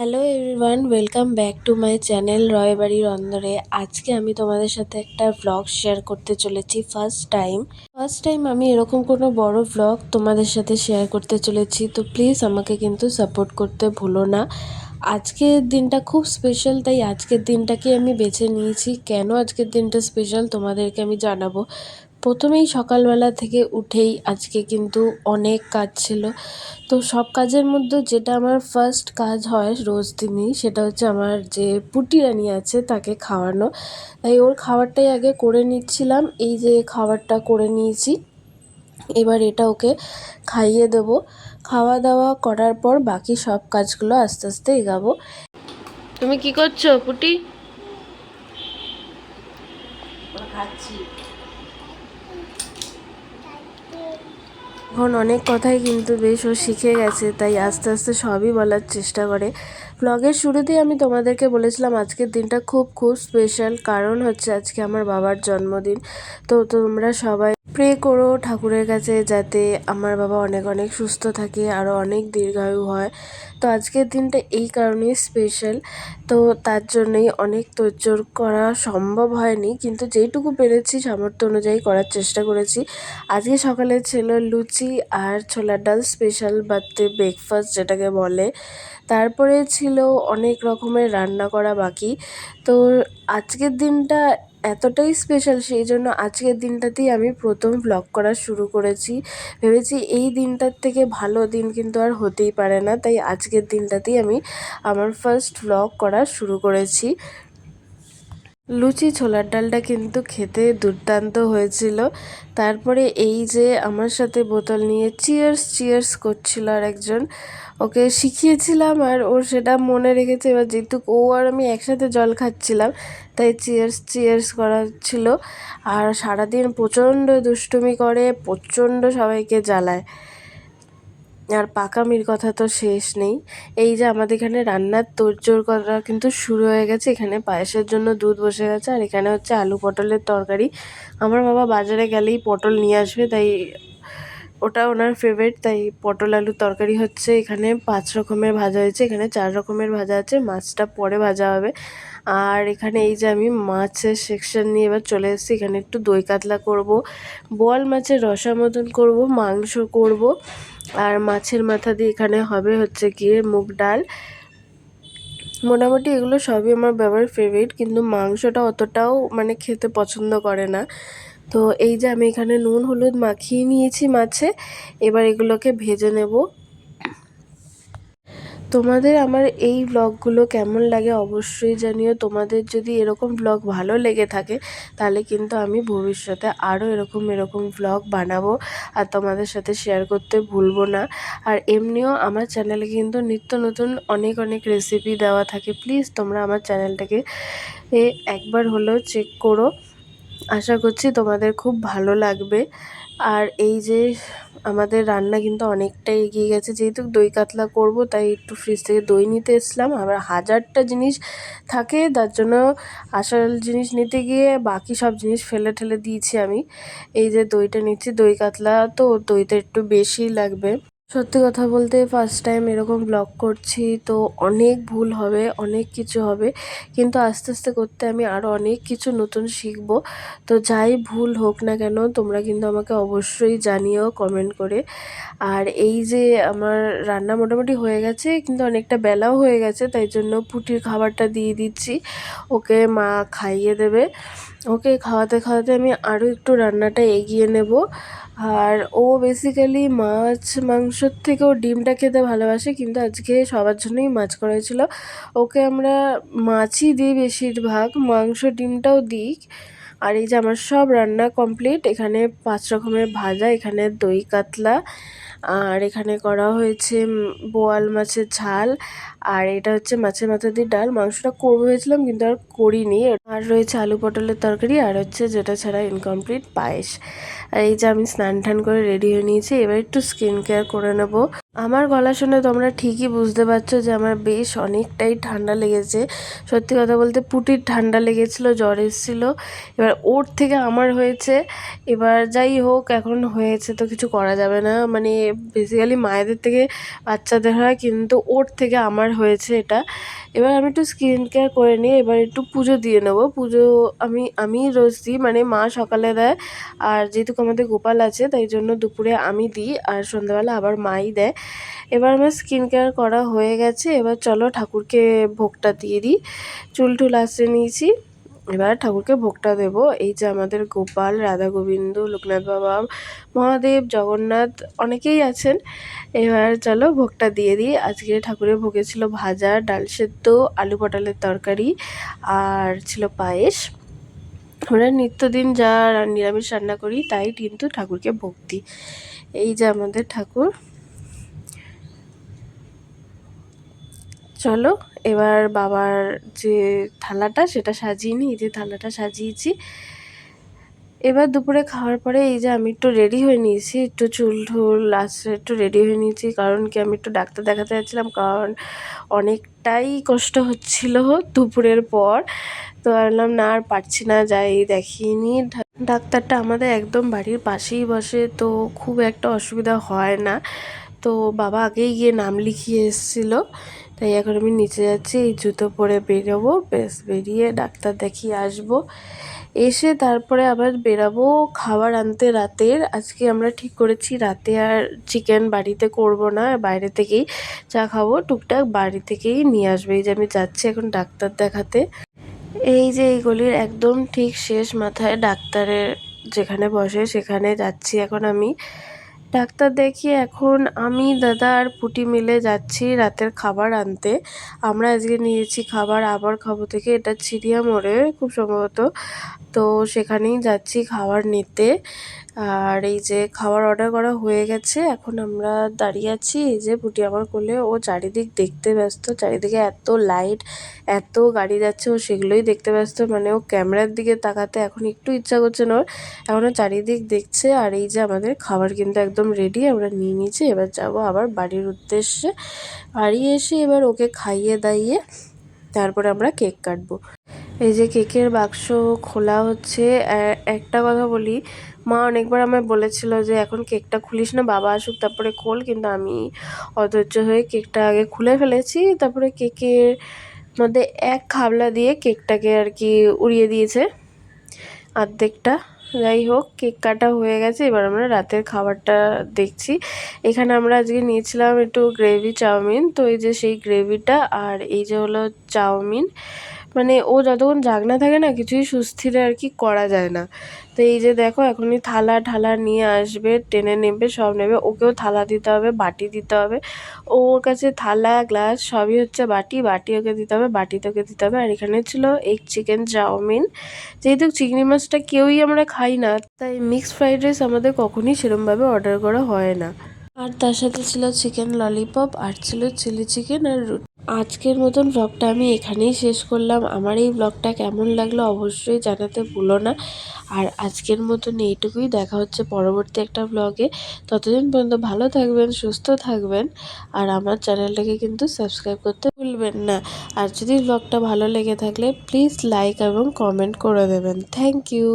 Hello everyone welcome back to my channel রয়বাড়ির অন্দরে আজকে আমি তোমাদের সাথে একটা ভ্লগ শেয়ার করতে চলেছি ফার্স্ট টাইম ফার্স্ট টাইম আমি এরকম কোনো বড় ভ্লগ তোমাদের সাথে শেয়ার করতে চলেছি, তো প্লিজ আমাকে কিন্তু সাপোর্ট করতে ভুলো না। আজকের দিনটা খুব স্পেশাল তাই আজকের দিনটাকে আমি বেছে নিয়েছি। কেন আজকের দিনটা স্পেশাল তোমাদেরকে আমি জানাব। প্রথমেই সকালবেলা থেকে উঠেই আজকে কিন্তু অনেক কাজ ছিল। তো সব কাজের মধ্যে যেটা আমার ফার্স্ট কাজ হয় রোজ দিনই, সেটা হচ্ছে আমার যে পুটি রানি আছে তাকে খাওয়ানো। তাই ওর খাবারটাই আগে করে নিচ্ছিলাম, এই যে খাবারটা করে নিয়েছি। এবার এটা ওকে খাইয়ে দেবো। খাওয়া দাওয়া করার পর বাকি সব কাজগুলো আস্তে আস্তে এগাবো। তুমি কি করছ পুটি? খাচ্ছি। এখন অনেক কথাই কিন্তু বেশ ও শিখে গেছে, তাই আস্তে আস্তে সবই বলার চেষ্টা করে। ব্লগের শুরুতেই আমি তোমাদেরকে বলেছিলাম, আজকের দিনটা খুব খুব স্পেশাল কারণ হচ্ছে আজকে আমার বাবার জন্মদিন। তো তোমরা সবাই প্রে করো ঠাকুরের কাছে যাতে আমার বাবা অনেক অনেক সুস্থ থাকে আরও অনেক দীর্ঘায়ু হয়। তো আজকের দিনটা এই কারণেই স্পেশাল তো তার জন্যই অনেক তোড়জোড় করা সম্ভব হয়নি, কিন্তু যেইটুকু পেরেছি সামর্থ্য অনুযায়ী করার চেষ্টা করেছি। আজকে সকালে ছিল লুচি আর ছোলার ডাল স্পেশাল বার্থডে ব্রেকফাস্ট যেটাকে বলে। তারপরে ছিল অনেক রকমের রান্না করা বাকি। তো আজকের দিনটা এতটাই স্পেশাল সেই জন্য আজকের দিনটাতেই আমি প্রথম ব্লগ করা শুরু করেছি। ভেবেছি এই দিনটার থেকে ভালো দিন কিন্তু আর হতেই পারে না, তাই আজকের দিনটাতেই আমি আমার ফার্স্ট ব্লগ করা শুরু করেছি। লুচি ছোলার ডালটা কিন্তু খেতে দুর্দান্ত হয়েছিল। তারপরে এই যে আমার সাথে বোতল নিয়ে চিয়ার্স চিয়ার্স করছিল আর একজন ওকে শিখিয়েছিলাম আর ওর সেটা মনে রেখেছে। এবার যেহেতু ও আর আমি একসাথে জল খাচ্ছিলাম, তাই চিয়ার্স চিয়ার্স করা ছিল। আর সারাদিন প্রচণ্ড দুষ্টুমি করে, প্রচণ্ড সবাইকে জ্বালায়। আর পাকামির কথা তো শেষ নেই। এই যে আমাদের এখানে রান্নার তোড়জোড় করা কিন্তু শুরু হয়ে গেছে। এখানে পায়েসের জন্য দুধ বসে গেছে আর এখানে হচ্ছে আলু পটলের তরকারি। আমার বাবা বাজারে গেলেই পটল নিয়ে আসবে, তাই ওটা ওনার ফেভারিট তাই পটল আলু তরকারি হচ্ছে এখানে পাঁচ রকমের ভাজা হয়েছে। এখানে চার রকমের ভাজা আছে, মাছটা পরে ভাজা হবে। আর এখানে এই যে আমি মাছের সেকশন নিয়ে এবার চলে এসেছি। এখানে একটু দই কাতলা করব, বোয়াল মাছের রসা মতন করব, মাংস করব। আর মাছের মাথা দিয়ে এখানে হবে হচ্ছে গিয়ে মুগ ডাল। মোটামুটি এগুলো সবই আমার বাবার ফেভারিট কিন্তু মাংসটা অতটাও মানে খেতে পছন্দ করে না। তো এই যে আমি এখানে নুন, হলুদ মাখিয়ে নিয়েছি মাছে। এবার এগুলোকে ভেজে নেব। তোমাদের আমার এই ব্লগগুলো কেমন লাগে অবশ্যই জানিও। তোমাদের যদি এরকম ব্লগ ভালো লেগে থাকে, তাহলে কিন্তু আমি ভবিষ্যতে আরও এরকম এরকম ব্লগ বানাবো আর তোমাদের সাথে শেয়ার করতে ভুলবো না। আর এমনিও আমার চ্যানেলে কিন্তু নিত্য নতুন অনেক অনেক রেসিপি দেওয়া থাকে। প্লিজ তোমরা আমার চ্যানেলটাকে একবার হলেও চেক করো। আশা করছি তোমাদের খুব ভালো লাগবে। আর এই যে আমাদের রান্না কিন্তু অনেকটাই এগিয়ে গেছে। যেহেতু দই কাতলা করব, তাই একটু ফ্রিজ থেকে দই নিতে এসলাম আবার হাজারটা জিনিস থাকে, তার জন্য আসল জিনিস নিতে গিয়ে বাকি সব জিনিস ফেলে ঠেলে দিয়েছি আমি। এই যে দইটা নিচ্ছি, দই কাতলা তো দইটা একটু বেশি লাগবে। সত্যি কথা বলতে ফার্স্ট টাইম এরকম ব্লগ করছি, তো অনেক ভুল হবে, অনেক কিছু হবে, কিন্তু আস্তে আস্তে করতে আমি আরও অনেক কিছু নতুন শিখব। তো যাই ভুল হোক না কেন, তোমরা কিন্তু আমাকে অবশ্যই জানিও কমেন্ট করে। আর এই যে আমার রান্না মোটামুটি হয়ে গেছে, কিন্তু অনেকটা বেলাও হয়ে গেছে, তাই জন্য পুটির খাবারটা দিয়ে দিচ্ছি। ওকে মা খাইয়ে দেবে। ওকে খাওয়াতে খাওয়াতে আমি আরও একটু রান্নাটা এগিয়ে নেব। আর ও বেসিক্যালি মাছ মাংসর থেকেও ডিমটা খেতে ভালোবাসে, কিন্তু আজকে সবার জন্যই মাছ করা হয়েছিল। ওকে আমরা মাছই দিই বেশিরভাগ, মাংস, ডিমটাও দিই। আর এই যে আমার সব রান্না কমপ্লিট, এখানে পাঁচ রকমের ভাজা, এখানে দই কাতলা, আর এখানে করা হয়েছে বোয়াল মাছের ঝাল, আর এটা হচ্ছে মাছের মাথা দিয়ে ডাল। মাংসটা করব হয়েছিলাম কিন্তু আর করিনি। আর রয়েছে আলু পটলের তরকারি, আর হচ্ছে যেটা ছাড়া ইনকমপ্লিট পায়েস। আর এই যে আমি স্নান টান করে রেডি হয়ে নিয়েছি, এবার একটু স্কিন কেয়ার করে নেব। আমার গলা শুনে তোমরা ঠিকই বুঝতে পারছ যে আমার বেশ অনেকটাই ঠান্ডা লেগেছে। সত্যি কথা বলতে পুটির ঠান্ডা লেগেছিলো, জ্বর এসেছিল। এবার ওর থেকে আমার হয়েছে। এবার যাই হোক, এখন হয়েছে তো কিছু করা যাবে না। মানে বেসিক্যালি মায়েদের থেকে বাচ্চাদের হয়, কিন্তু ওর থেকে আমার হয়েছে এটা। এবার আমি একটু স্কিন কেয়ার করে নিই এবার একটু পুজো দিয়ে নেব। পুজো আমি আমি রোজ দিই মানে মা সকালে দেয়। আর যেহেতু আমাদের গোপাল আছে, তাই জন্য দুপুরে আমি দিই। আর সন্ধ্যাবেলা আবার মাই দেয়। এবার আমার স্কিন কেয়ার করা হয়ে গেছে। এবার চলো ঠাকুরকে ভোগটা দিয়ে দিই। চুল টুল আসতে নিয়েছি। এবার ঠাকুরকে ভোগটা দেব। এই যে আমাদের গোপাল, রাধা গোবিন্দ, লোকনাথ বাবা, মহাদেব, জগন্নাথ অনেকেই আছেন। এবার চলো ভোগটা দিয়ে দিই। আজকে ঠাকুরের ভোগে ছিল ভাজা, ডাল সেদ্ধ, আলু পটলের তরকারি আর ছিল পায়েস। আমরা নিত্যদিন যা নিরামিষ রান্না করি, তাই কিন্তু ঠাকুরকে ভোগ দিই। এই যে আমাদের ঠাকুর। চলো, এবার বাবার যে থালাটা সেটা সাজিয়ে নিই যে থালাটা সাজিয়েছি। এবার দুপুরে খাওয়ার পরে এই যে আমি একটু রেডি হয়ে নিয়েছি, একটু চুল ঢুল লাস্টে একটু রেডি হয়ে নিয়েছি, কারণ কি আমি একটু ডাক্তার দেখাতে যাচ্ছিলাম, কারণ অনেকটাই কষ্ট হচ্ছিল দুপুরের পর। তো ভাবলাম, না, আর পারছি না, যাই দেখিনি ডাক্তারটা আমাদের একদম বাড়ির পাশেই বসে, তো খুব একটা অসুবিধা হয় না। তো বাবা আগেই গিয়ে নাম লিখিয়ে এসেছিল। তাই এখন আমি নিচে যাচ্ছি, এই জুতো পরে বেরোবো বেশ বেরিয়ে ডাক্তার দেখিয়ে আসব। এসে তারপরে আবার বেরাবো খাবার আনতে রাতের। আজকে আমরা ঠিক করেছি রাতে আর চিকেন বাড়িতে করব না, বাইরে থেকেই চা খাব, টুকটাক বাড়ি থেকেই নিয়ে আসবে। এই যে আমি যাচ্ছি এখন ডাক্তার দেখাতে। এই যে এই গলির একদম ঠিক শেষ মাথায় ডাক্তারের যেখানে বসে সেখানে যাচ্ছি এখন আমি। ডাক্তার দেখিয়ে এখন আমি, দাদা আর পুটি মিলে যাচ্ছি রাতের খাবার আনতে। আমরা আজকে নিয়েছি খাবার, আবার খাব থেকে। এটা চিড়িয়া মোড়ে খুব সম্ভবত। তো সেখানেই যাচ্ছি খাবার নিতে। আর এই যে খাবার অর্ডার করা হয়ে গেছে, এখন আমরা দাঁড়িয়ে আছি এই যে পুটি আমার কোলে। ও চারিদিক দেখতে ব্যস্ত, চারিদিকে এত লাইট এত গাড়ি যাচ্ছে, ও সেগুলোই দেখতে ব্যস্ত। মানে ও ক্যামেরার দিকে তাকাতে এখন একটু ইচ্ছা করছে না ওর। এখনও চারিদিক দেখছে আর এই যে আমাদের খাবার কিন্তু একদম রেডি আমরা নিয়ে নিয়েছি, এবার যাব আবার বাড়ির উদ্দেশ্যে। বাড়ি এসে এবার ওকে খাইয়ে দাইয়ে তারপরে আমরা কেক কাটবো। এই যে কেকের বাক্স খোলা হচ্ছে। একটা কথা বলি, মা অনেকবার আমায় বলেছিল যে, এখন কেকটা খুলিস না, বাবা আসুক, তারপরে খোল। কিন্তু আমি অধৈর্য হয়ে কেকটা আগে খুলে ফেলেছি। তারপরে কেকের মধ্যে এক খাবলা দিয়ে কেকটাকে আর কি উড়িয়ে দিয়েছে। অর্ধেকটা যাই হোক, কেক কাটা হয়ে গেছে। এবার আমরা রাতের খাবারটা দেখছি। এখানে আমরা আজকে নিয়েছিলাম একটু গ্রেভি চাউমিন। তো এই যে সেই গ্রেভিটা আর এই যে হলো চাউমিন। মানে ও যতক্ষণ জাগনা থাকে না, কিছুই সুস্থিরে আর কি করা যায় না। তো এই যে দেখো, এখনই থালা ঠালা নিয়ে আসবে, টেনে নেবে, সব নেবে। ওকেও থালা দিতে হবে, বাটি দিতে হবে। ওর কাছে থালা, গ্লাস, সবই হচ্ছে বাটি। বাটি ওকে দিতে হবে, বাটি তোকে দিতে হবে। আর এখানে ছিল এগ চিকেন চাউমিন। যেহেতু চিংড়ি মাছটা কেউই আমরা খাই না, তাই মিক্সড ফ্রাইড রাইস আমাদের কখনই সেরমভাবে অর্ডার করা হয় না। আর তার সাথে ছিল চিকেন ললিপপ, আর ছিল চিলি চিকেন আর আজকের মতন ব্লগটা আমি এখানেই শেষ করলাম। আমার এই ব্লগটা কেমন লাগল অবশ্যই জানাতে ভুলো না। আর আজকের মতন এইটুকুই। দেখা হচ্ছে পরবর্তী একটা ব্লগে ততদিন পর্যন্ত ভালো থাকবেন, সুস্থ থাকবেন। আর আমার চ্যানেলটাকে কিন্তু সাবস্ক্রাইব করতে ভুলবেন না। আর যদি ব্লগটা ভালো লেগে থাকলে প্লিজ লাইক এবং কমেন্ট করে দেবেন। Thank you